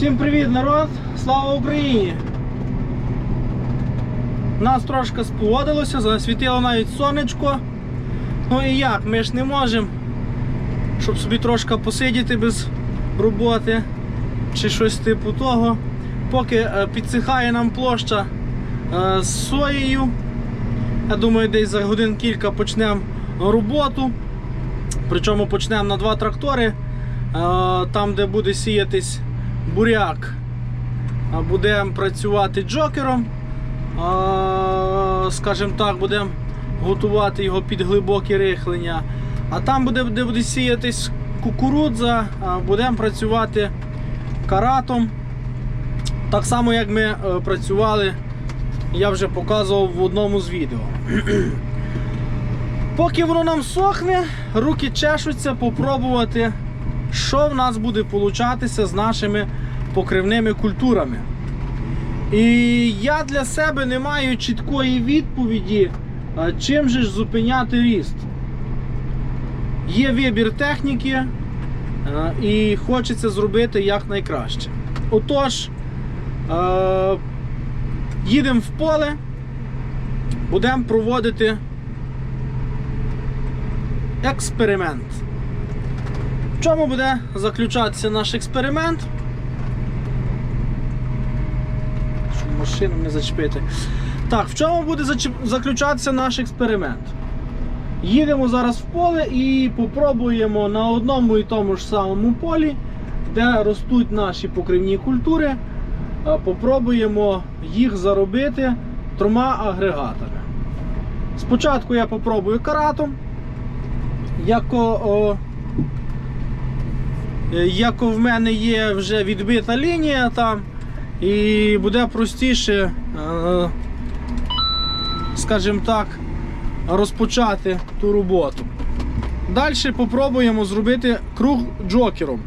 Всім привіт, народ! Слава Україні! Нас трошки спогодилося, засвітило навіть сонечко. Ну і як, ми ж не можемо, щоб собі трошки посидіти без роботи чи щось типу того. Поки е, підсихає нам площа е, з соєю. Я думаю, десь за годин кілька почнемо роботу. Причому почнемо на два трактори. Е, Там, де буде сіятись буряк, будемо працювати джокером. Скажімо так, будемо готувати його під глибоке рихлення. А там, буде, де буде сіятись кукурудза, будемо працювати каратом. Так само, як ми е, працювали, я вже показував в одному з відео. Поки воно нам сохне, руки чешуться попробувати, що в нас буде получатися з нашими покривними культурами. І я для себе не маю чіткої відповіді, чим же ж зупиняти ріст. Є вибір техніки, е, і хочеться зробити якнайкраще. Отож, е, їдемо в поле, будемо проводити експеримент. В чому буде заключатися наш експеримент? Щоб машину не зачепити. Так, в чому буде заключатися наш експеримент? Їдемо зараз в поле і попробуємо на одному і тому ж самому полі, де ростуть наші покривні культури, попробуємо їх заробити трьома агрегатами. Спочатку я попробую каратом. Яко, о, е, яко в мене є вже відбита лінія там, і буде простіше, е, скажімо так, розпочати ту роботу. Далі попробуємо зробити круг джокером.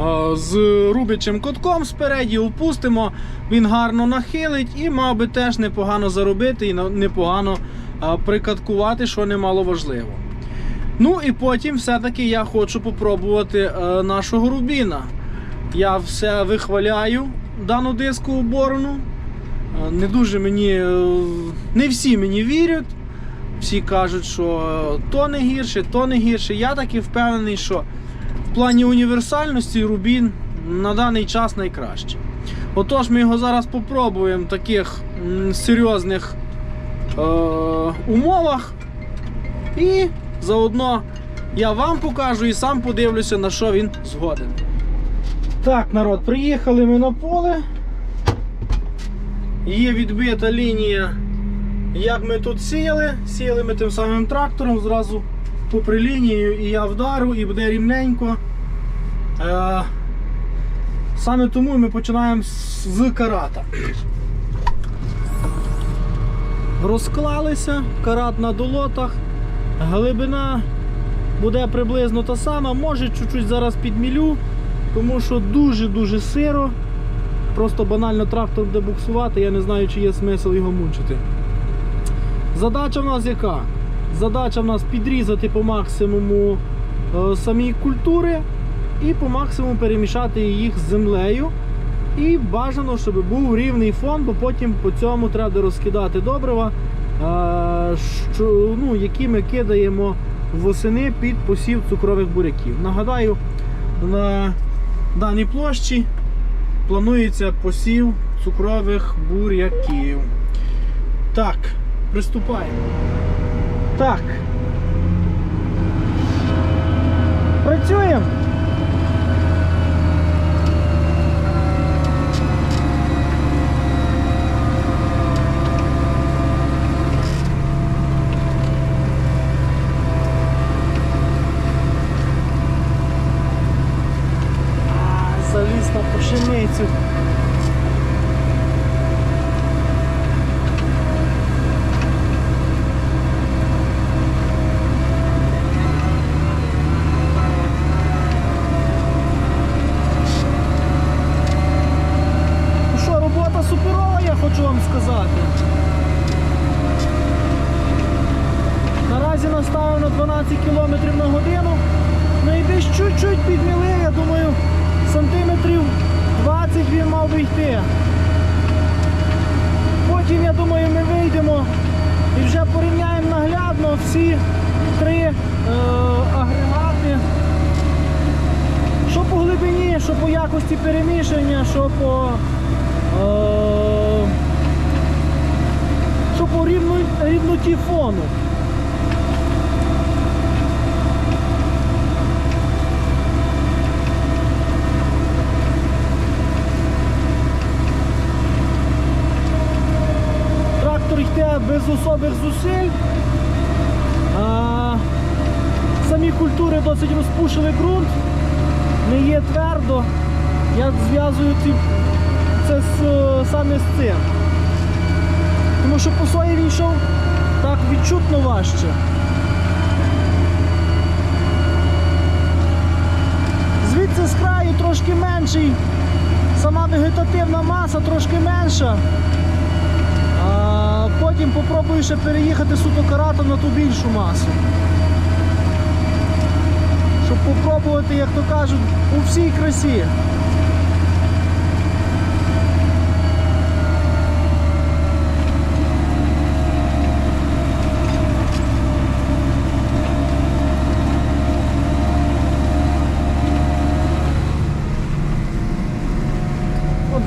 Е, З рубячим котком спереді опустимо, він гарно нахилить і мав би теж непогано заробити і непогано прикаткувати, що немало важливо. Ну і потім все-таки я хочу попробувати е, нашого рубіна. Я все вихваляю дану дискову борону. Е, не дуже мені. е, не всі мені вірять. Всі кажуть, що е, то не гірше, то не гірше. Я таки впевнений, що в плані універсальності Рубін на даний час найкраще. Отож, ми його зараз попробуємо в таких серйозних е, умовах. І заодно я вам покажу і сам подивлюся, на що він згоден. Так, народ, приїхали ми на поле. Є відбита лінія, як ми тут сіяли. Сіяли ми тим самим трактором, зразу попри лінію, і я вдару, і буде рівненько. Е, саме тому ми починаємо з карата. Розклалися, карат на долотах. Глибина буде приблизно та сама, може чуть-чуть зараз підмілю, тому що дуже-дуже сиро. Просто банально трактор буде буксувати, я не знаю, чи є смисл його мучити. Задача в нас яка? Задача в нас підрізати по максимуму е, самі культури і по максимуму перемішати їх з землею. І бажано, щоб був рівний фон, бо потім по цьому треба розкидати добрива, що, ну, які ми кидаємо восени під посів цукрових буряків. Нагадаю, на даній площі планується посів цукрових буряків. Так, приступаємо. Так. Працюємо. А, Заліз на пшеницю. Ну що, робота суперова, я хочу вам сказати. Наразі наставив на 12 км на годину. Ну і десь чуть-чуть підміли, я думаю, сантиметрів 20 він мав би йти. Потім, я думаю, ми вийдемо і вже порівняємо наглядно всі три е, агрегати. Що по глибині, що по якості перемішання, що по, що по рівну, рівноті фону. Трактор йде без особих зусиль. А, самі культури досить розпушили ґрунт, не є твердо. Я зв'язую ці, це з, е, саме з цим. Тому що по сої він йшов так відчутно важче. Звідси з краю трошки менший, сама вегетативна маса трошки менша. А потім попробую ще переїхати суто каратом на ту більшу масу. Щоб попробувати, як то кажуть, у всій красі.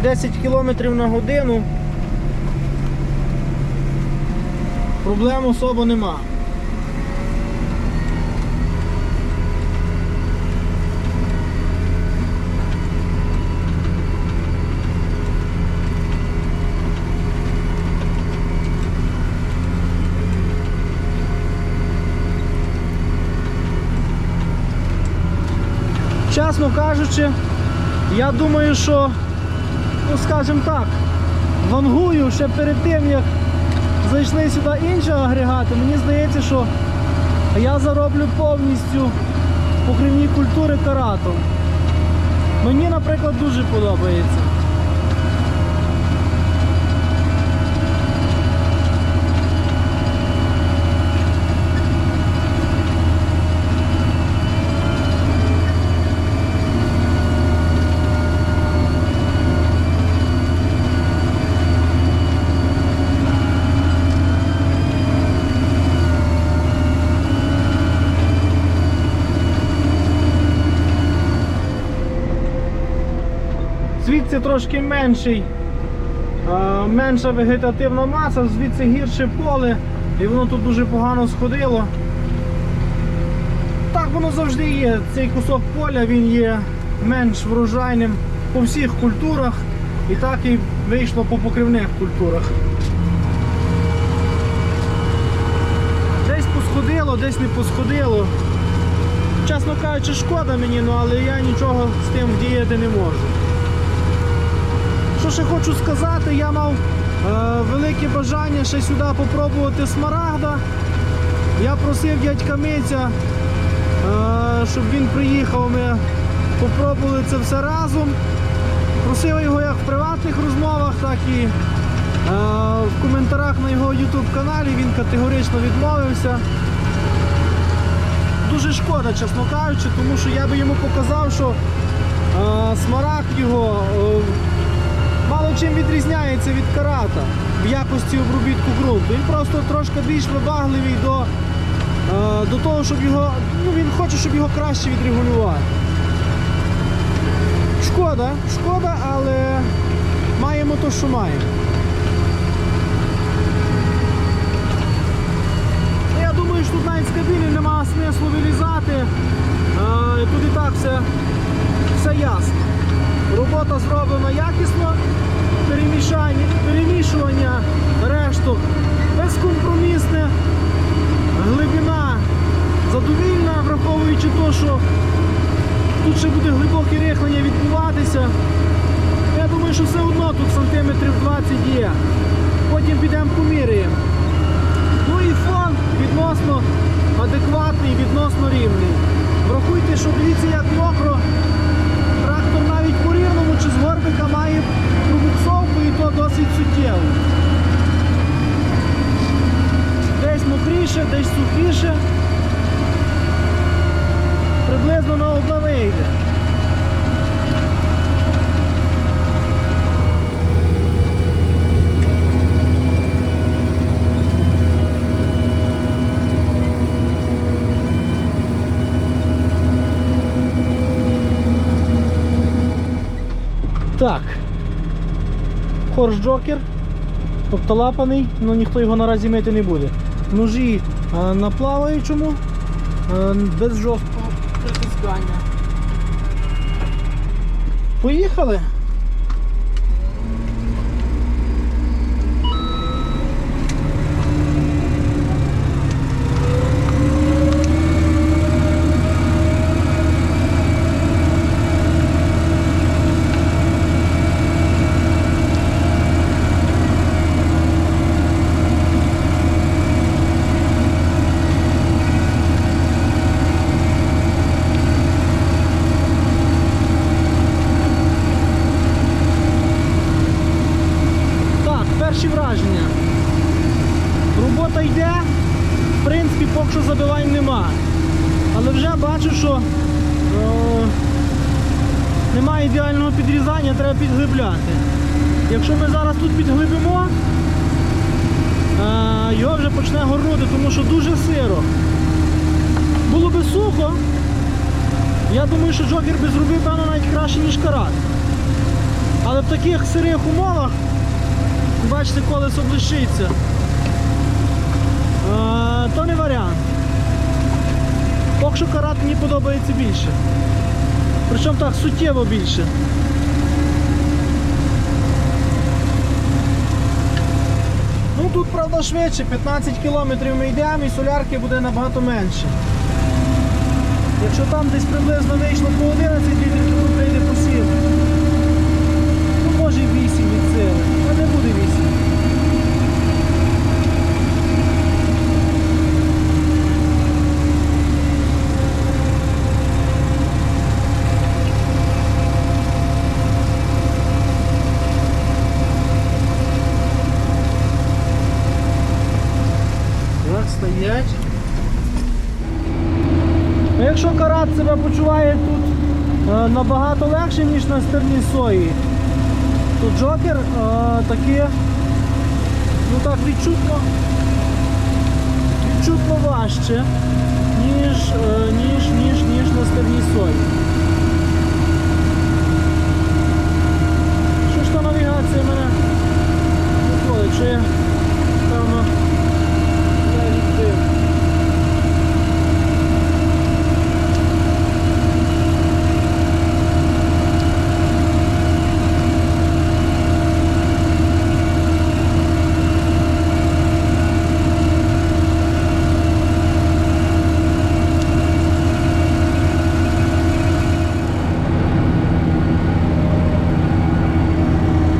10 км на годину. Проблем особо нема. Чесно кажучи, я думаю, що, ну скажімо так, вангую ще перед тим, як зайшли сюди інші агрегати, мені здається, що я зароблю повністю покривні культури каратом. Мені, наприклад, дуже подобається. Звідси трошки менший, менша вегетативна маса, звідси гірше поле, і воно тут дуже погано сходило. Так воно завжди є. Цей кусок поля він є менш врожайним по всіх культурах. І так і вийшло по покривних культурах. Десь посходило, десь не посходило. Чесно кажучи, шкода мені, ну, але я нічого з тим вдіяти не можу. Що ще хочу сказати, я мав е, велике бажання ще сюди попробувати смарагда. Я просив дядька Митя, е, щоб він приїхав, ми попробували це все разом. Просив його як в приватних розмовах, так і е, в коментарях на його YouTube каналі він категорично відмовився. Дуже шкода, чесно кажучи, тому що я би йому показав, що е, смарагд його е, мало чим відрізняється від карата в якості обробітку ґрунту. Він просто трошки більш вибагливий до, е, до того, щоб його. Ну, він хоче, щоб його краще відрегулювати. Шкода, шкода, але маємо то, що маємо. Я думаю, що тут навіть з кабіни немає смислу вилізати. Е, Тут і так все, все ясно. Робота зроблена якісно, перемішування решток безкомпромісне, глибина задовільна, враховуючи те, що тут ще буде глибоке рихлення відбуватися. Я думаю, що все одно тут сантиметрів 20 є. Потім підемо поміряємо. Ну і фон відносно адекватний, відносно рівний. Врахуйте, що дивіться, як мокро. Трактор навіть по рівному чи з горбика має пробуксовку і то досить суттєво. Десь мокріше, десь сухіше. Приблизно на одне вийде. Так. Хорш Джокер. Тобто лапаний, але ніхто його наразі мити не буде. Ножі е, на плаваючому, е, без жорсткого притискання. Поїхали. Так, перші враження. Робота йде, в принципі, поки що забивань нема. Але вже бачу, що е, немає ідеального підрізання, треба підглибляти. Якщо ми зараз тут підглибимо, е, його вже почне горнути, тому що дуже сиро. Було би сухо, я думаю, що джокер би зробив певно навіть краще, ніж карат. Але в таких сирих умовах Бачите, колесо блищиться. А, то не варіант. Поки що карат мені подобається більше. Причому так суттєво більше. Тут, правда, швидше, 15 кілометрів ми йдемо і солярки буде набагато менше. Якщо там десь приблизно вийшло по 11 літрів, то прийде по 7. Ну може і 8 від сили, а не буде 8. Так, стоять. Ну, якщо карат себе тут е, набагато легше, ніж на стерні сої, то джокер е, таки, ну так, відчутно, відчутно важче, ніж, е, ніж, ніж, ніж на стерні сої. Що ж та навігація мене виходить, що я, певно, я відбив.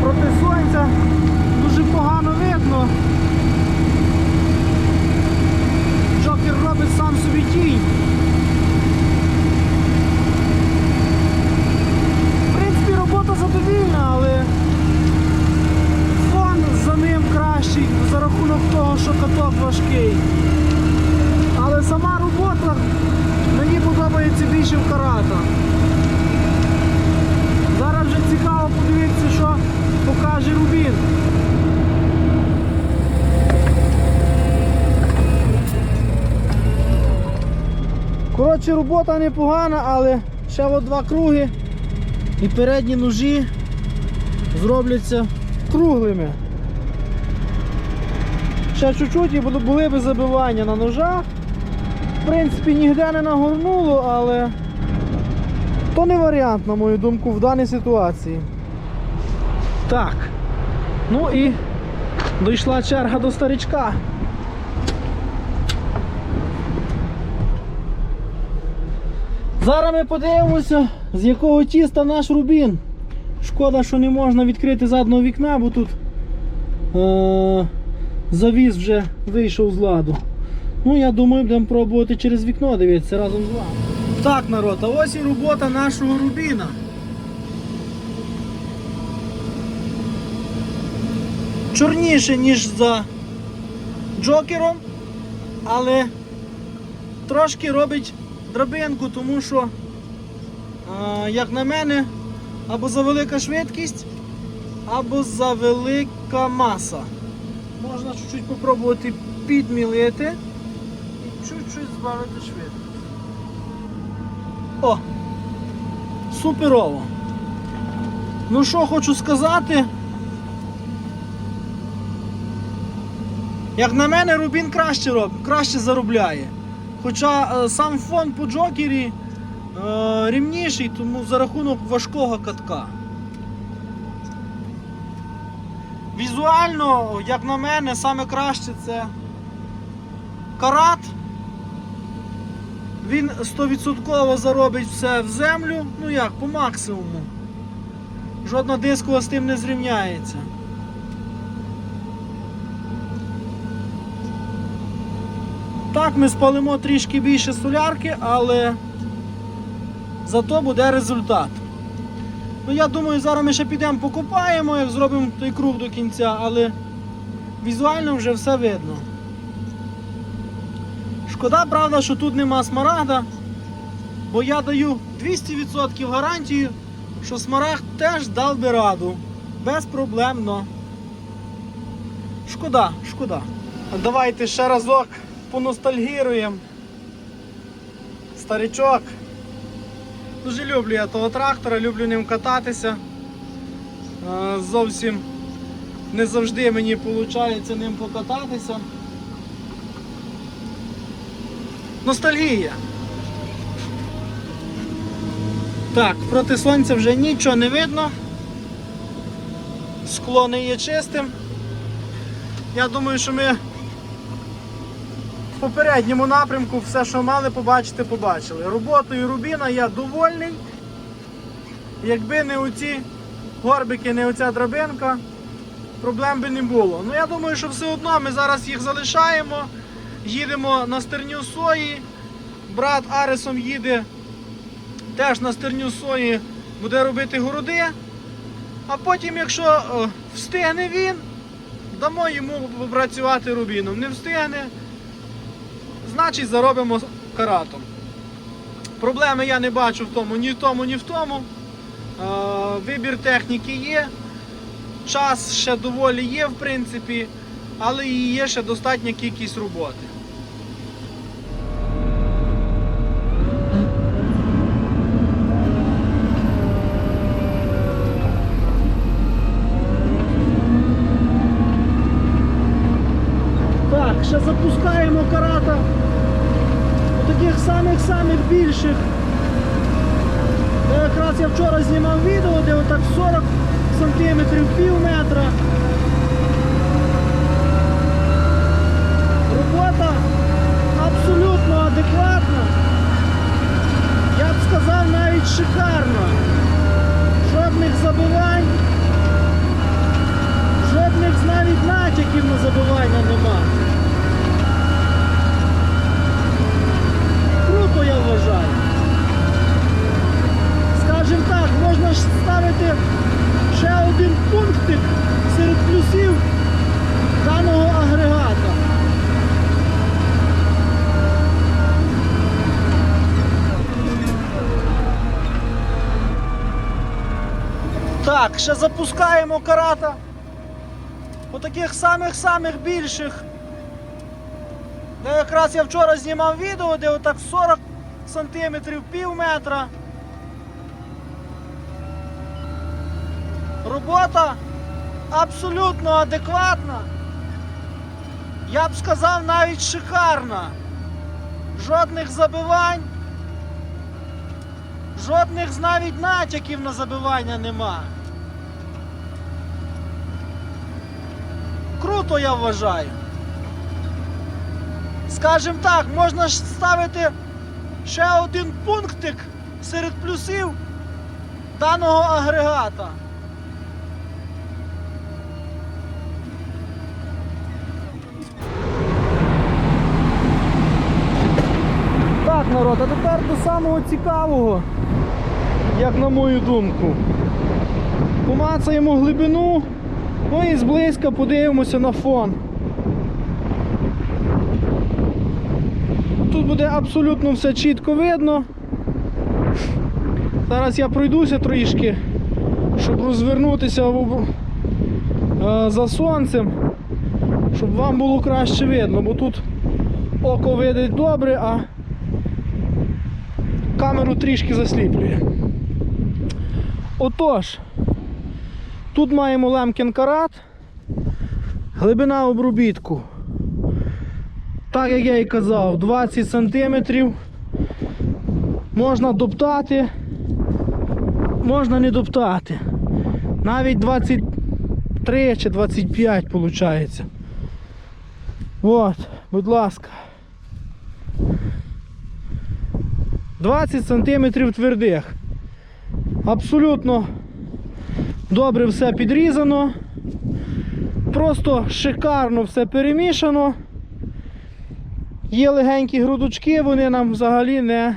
проти сонця дуже погано видно. Джокер робить сам собі тінь. В принципі, робота задовільна, але фон за ним кращий за рахунок того, що каток важкий. Але сама робота мені подобається більше в карата. Зараз вже цікаво подивитися, що покаже Рубін. Коротше, робота непогана, але ще от два круги і передні ножі зробляться круглими. Ще чуть-чуть і були- були б забивання на ножах. В принципі, ніде не нагорнуло, але то не варіант, на мою думку, в даній ситуації. Так. Ну і дійшла черга до старичка. Зараз ми подивимося, з якого тіста наш рубін. Шкода, що не можна відкрити задного вікна, бо тут е- завіз вже вийшов з ладу. Ну, я думаю, будемо пробувати через вікно дивитися разом з вами. Так, народ, а ось і робота нашого рубіна. Чорніше, ніж за джокером, але трошки робить драбинку, тому що, як на мене, або за велика швидкість, або за велика маса. Можна чуть-чуть попробувати підмілити і чуть-чуть збавити швидкість. О! Суперово! Ну що хочу сказати. Як на мене, Рубін краще роб, краще заробляє. Хоча е, сам фон по Джокері е, рівніший, тому за рахунок важкого катка. Візуально, як на мене, саме краще це карат. Він 100% заробить все в землю, ну як, по максимуму. Жодна дискова з тим не зрівняється. Так, ми спалимо трішки більше солярки, але зато буде результат. Ну, я думаю, зараз ми ще підемо покопаємо, як зробимо той круг до кінця, але візуально вже все видно. Шкода, правда, що тут нема смарагда, бо я даю 200% гарантію, що смарагд теж дав би раду. Безпроблемно. Шкода, шкода. Давайте ще разок поностальгіруємо. Старичок. Дуже люблю я того трактора, люблю ним кататися. Е, Зовсім не завжди мені виходить ним покататися. Ностальгія. Так, проти сонця вже нічого не видно. Скло не є чистим. Я думаю, що ми попередньому напрямку все, що мали побачити, побачили. Роботою Рубіна я довольний. Якби не оці горбики, не оця драбинка, проблем би не було. Ну я думаю, що все одно ми зараз їх залишаємо. Їдемо на стерню сої. Брат Аресом їде теж на стерню сої, буде робити городи. А потім, якщо е, встигне він, дамо йому попрацювати рубіном. Не встигне, значить заробимо каратом. Проблеми я не бачу в тому, ні в тому, ні в тому. Е, Вибір техніки є. Час ще доволі є, в принципі, але і є ще достатня кількість роботи. Так, ще запускаємо карата у таких самих-самих більших. Та якраз я вчора знімав відео, де отак 40 сантиметрів, пів метра. Робота абсолютно адекватна. Я б сказав навіть шикарна. Жодних забивань, жодних навіть натяків на забивання нема. Круто я вважаю. Скажем так, можна ж ставити ще один пунктик серед плюсів даного агрегата. Так, ще запускаємо карата. По таких самих-самих більших. Де якраз я вчора знімав відео, де отак 40 сантиметрів, пів метра. Робота абсолютно адекватна. Я б сказав навіть шикарна. Жодних забивань, жодних навіть натяків на забивання нема. Круто я вважаю. Скажем так, можна ж ставити ще один пунктик серед плюсів даного агрегата. Народ, а тепер до самого цікавого, як на мою думку. Помацаємо глибину, ну і зблизька подивимося на фон. Тут буде абсолютно все чітко видно. Зараз я пройдуся трішки, щоб розвернутися в- е, за сонцем, щоб вам було краще видно, бо тут око видить добре, а камеру трішки засліплює. Отож, Тут маємо лемкін карат, глибина обробітку. Так як я і казав, 20 см. Можна доптати, можна не доптати. Навіть 23 чи 25 виходить. От, будь ласка. 20 см твердих. Абсолютно добре все підрізано. Просто шикарно все перемішано. Є легенькі грудочки, вони нам взагалі не,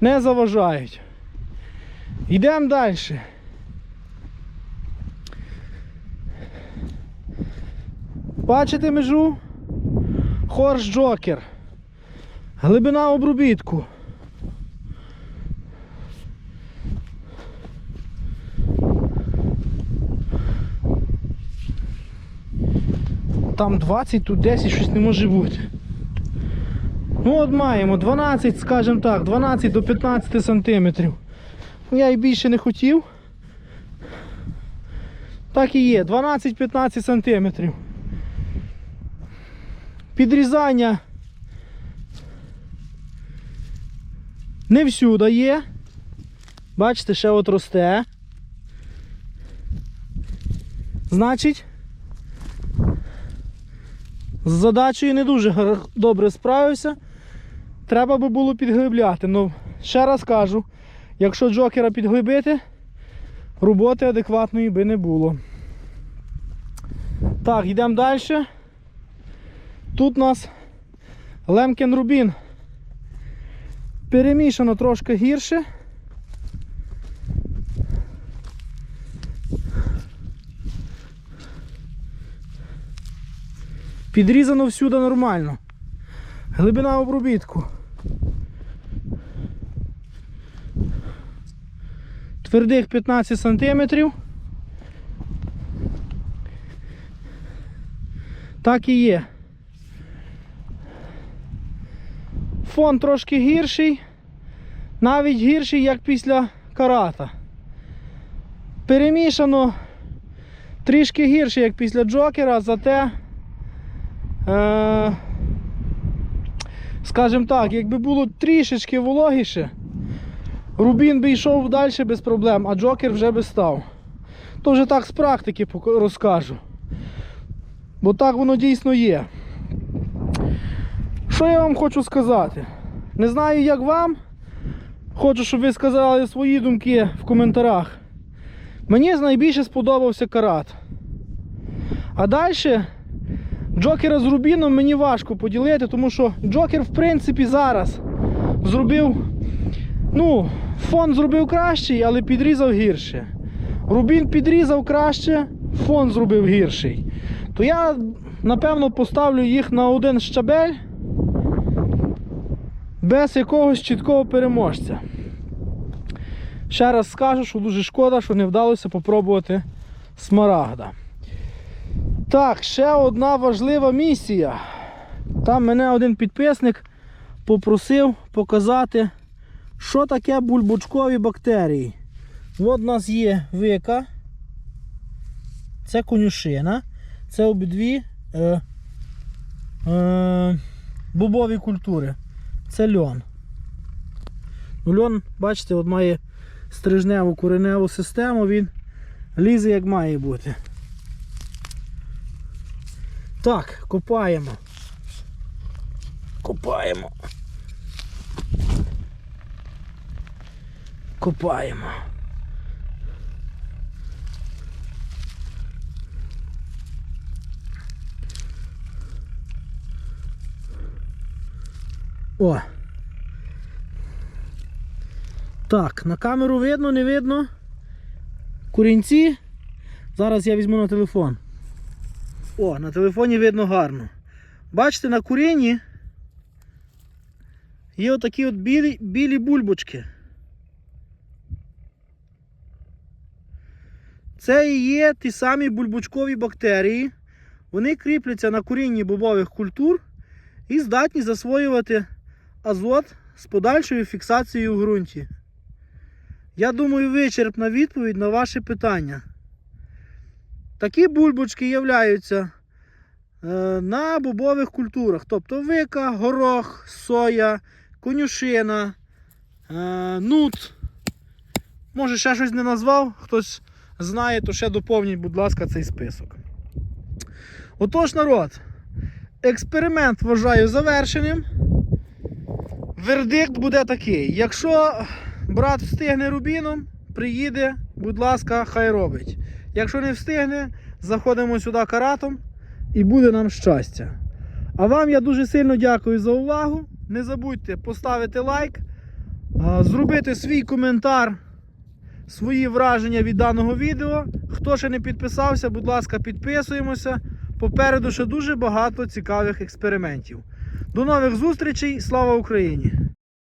не заважають. Йдемо далі. Бачите межу? Хорш Джокер. Глибина обробітку. Там 20, тут 10, щось не може бути. Ну от маємо 12, скажімо так, 12 до 15 сантиметрів. Я і більше не хотів. Так і є, 12-15 сантиметрів. Підрізання не всюди є. Бачите, ще от росте. Значить, з задачею не дуже добре справився. Треба би було підглибляти. Ну, ще раз кажу, якщо джокера підглибити, роботи адекватної би не було. Так, йдемо далі. Тут у нас Лемкен Рубін. Перемішано трошки гірше. Підрізано всюди нормально. Глибина обробітку. Твердих 15 сантиметрів. Так і є. Фон трошки гірший, навіть гірший, як після карата. Перемішано трішки гірше, як після джокера, зате, скажімо так, якби було трішечки вологіше, Рубін би йшов далі без проблем, а джокер вже би став. То вже так з практики розкажу. Бо так воно дійсно є. Що я вам хочу сказати? Не знаю, як вам. Хочу, щоб ви сказали свої думки в коментарях. Мені найбільше сподобався карат. А далі Джокера з Рубіном мені важко поділити, тому що Джокер, в принципі, зараз зробив. Ну, фон зробив кращий, але підрізав гірше. Рубін підрізав краще, фон зробив гірший. То я, напевно, поставлю їх на один щабель без якогось чіткого переможця. Ще раз скажу, що дуже шкода, що не вдалося попробувати смарагда. Так, ще одна важлива місія. Там мене один підписник попросив показати, що таке бульбочкові бактерії. От у нас є вика, це конюшина, це обидві е, е, бобові культури. Це льон. Ну, льон, бачите, от має стрижневу кореневу систему, він лізе як має бути. Так, копаємо. Копаємо. Копаємо. О. Так, на камеру видно, не видно. Курінці. Зараз я візьму на телефон. О, на телефоні видно гарно. Бачите, на курінні є отакі от білі, білі бульбочки. Це і є ті самі бульбочкові бактерії. Вони кріпляться на корінні бобових культур і здатні засвоювати азот з подальшою фіксацією в ґрунті. Я думаю, вичерпна відповідь на ваше питання. Такі бульбочки являються е, на бобових культурах. Тобто вика, горох, соя, конюшина, е, нут. Може, ще щось не назвав, хтось знає, то ще доповніть, будь ласка, цей список. Отож, народ, експеримент вважаю завершеним. Вердикт буде такий. Якщо брат встигне рубіном, приїде, будь ласка, хай робить. Якщо не встигне, заходимо сюди каратом і буде нам щастя. А вам я дуже сильно дякую за увагу. Не забудьте поставити лайк, зробити свій коментар, свої враження від даного відео. Хто ще не підписався, будь ласка, підписуємося. Попереду ще дуже багато цікавих експериментів. До нових зустрічей! Слава Україні!